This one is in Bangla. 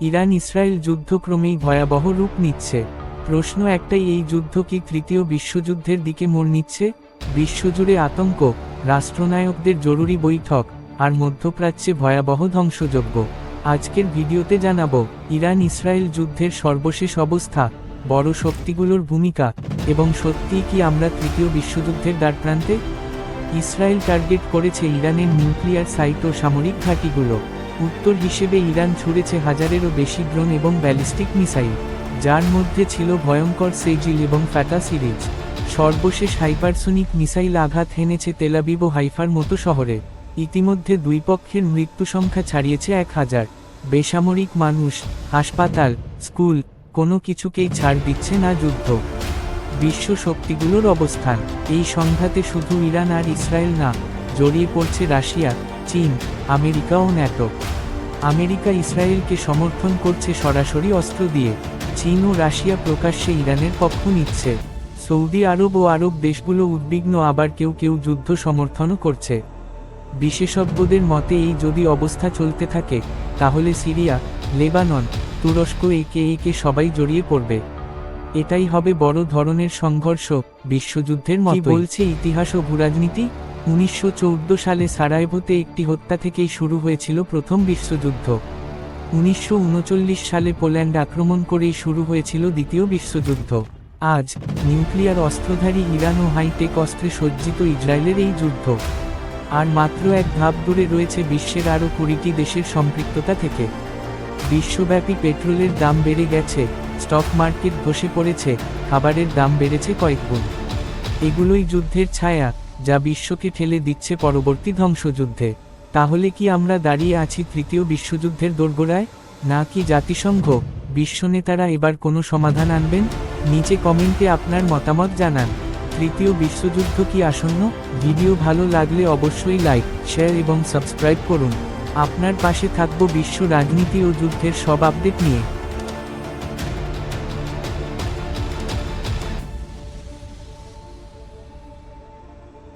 ইরান ইসরায়েল যুদ্ধ ক্রমেই ভয়াবহ রূপ নিচ্ছে। প্রশ্ন একটাই, এই যুদ্ধ কি তৃতীয় বিশ্বযুদ্ধের দিকে মোড় নিচ্ছে? বিশ্বজুড়ে আতঙ্ক, রাষ্ট্রনায়কদের জরুরি বৈঠক, আর মধ্যপ্রাচ্যে ভয়াবহ ধ্বংসযজ্ঞ। আজকের ভিডিওতে জানাব ইরান ইসরায়েল যুদ্ধের সর্বশেষ অবস্থা, বড় শক্তিগুলোর ভূমিকা, এবং সত্যিই কি আমরা তৃতীয় বিশ্বযুদ্ধের দ্বারপ্রান্তে? ইসরায়েল টার্গেট করেছে ইরানের নিউক্লিয়ার সাইট ও সামরিক ঘাঁটিগুলো। উত্তর হিসেবে ইরান ছুড়েছে হাজারেরও বেশি ড্রোন এবং ব্যালিস্টিক মিসাইল, যার মধ্যে ছিল ভয়ঙ্কর সেজিল এবং ফ্যাটা সিরিজ। সর্বশেষ হাইপারসোনিক মিসাইল আঘাত হেনেছে তেলাবিব ও হাইফার মতো শহরে। ইতিমধ্যে দুই পক্ষের মৃত্যু সংখ্যা ছাড়িয়েছে এক হাজার। বেসামরিক মানুষ, হাসপাতাল, স্কুল, কোনো কিছুকেই ছাড় দিচ্ছে না যুদ্ধ। বিশ্ব শক্তিগুলোর অবস্থান, এই সংঘাতে শুধু ইরান আর ইসরায়েল না, জড়িয়ে পড়ছে রাশিয়া, চীন আমেরিকা ও ন্যাটো। আমেরিকা ইসরায়েলকে সমর্থন করছে সরাসরি অস্ত্র দিয়ে। চীন ও রাশিয়া প্রকাশ্যে ইরানের পক্ষ নিচ্ছে। সৌদি আরব ও আরব দেশগুলো উদ্বিগ্ন, আবার কেউ কেউ যুদ্ধ সমর্থনও করছে। বিশেষজ্ঞদের মতে, এই যদি অবস্থা চলতে থাকে, তাহলে সিরিয়া, লেবানন, তুরস্ক, একে একে সবাই জড়িয়ে পড়বে। এটাই হবে বড় ধরনের সংঘর্ষ বিশ্বযুদ্ধের মতো বলছে ইতিহাস ও ভূরাজনীতি? উনিশশো চৌদ্দ সালে সারাইভোতে একটি হত্যা থেকেই শুরু হয়েছিল প্রথম বিশ্বযুদ্ধ। উনিশশো উনচল্লিশ সালে পোল্যান্ড আক্রমণ করেই শুরু হয়েছিল দ্বিতীয় বিশ্বযুদ্ধ। আজ, নিউক্লিয়ার অস্ত্রধারী ইরান ও হাইটেক অস্ত্রে সজ্জিত ইসরায়েলের এই যুদ্ধ। আর মাত্র এক ধাপ দূরে রয়েছে বিশ্বের আরও কুড়িটি দেশের সম্পৃক্ততা থেকে। বিশ্বব্যাপী পেট্রোলের দাম বেড়ে গেছে, স্টক মার্কেট ধসে পড়েছে, খাবারের দাম বেড়েছে কয়েকগুণ এগুলোই যুদ্ধের ছায়া। যা বিশ্বকে ঠেলে দিচ্ছে পরবর্তী ধ্বংসযুদ্ধে। তাহলে কি আমরা দাঁড়িয়ে আছি তৃতীয় বিশ্বযুদ্ধের দোরগোড়ায়? না কি জাতিসংঘ, বিশ্বনেতারা এবার কোনো সমাধান আনবেন? নিচে কমেন্টে আপনার মতামত জানান। তৃতীয় বিশ্বযুদ্ধ কি আসন্ন? ভিডিও ভালো লাগলে অবশ্যই লাইক, শেয়ার এবং সাবস্ক্রাইব করুন। আপনার পাশে থাকব বিশ্ব রাজনীতি ও যুদ্ধের সব আপডেট নিয়ে।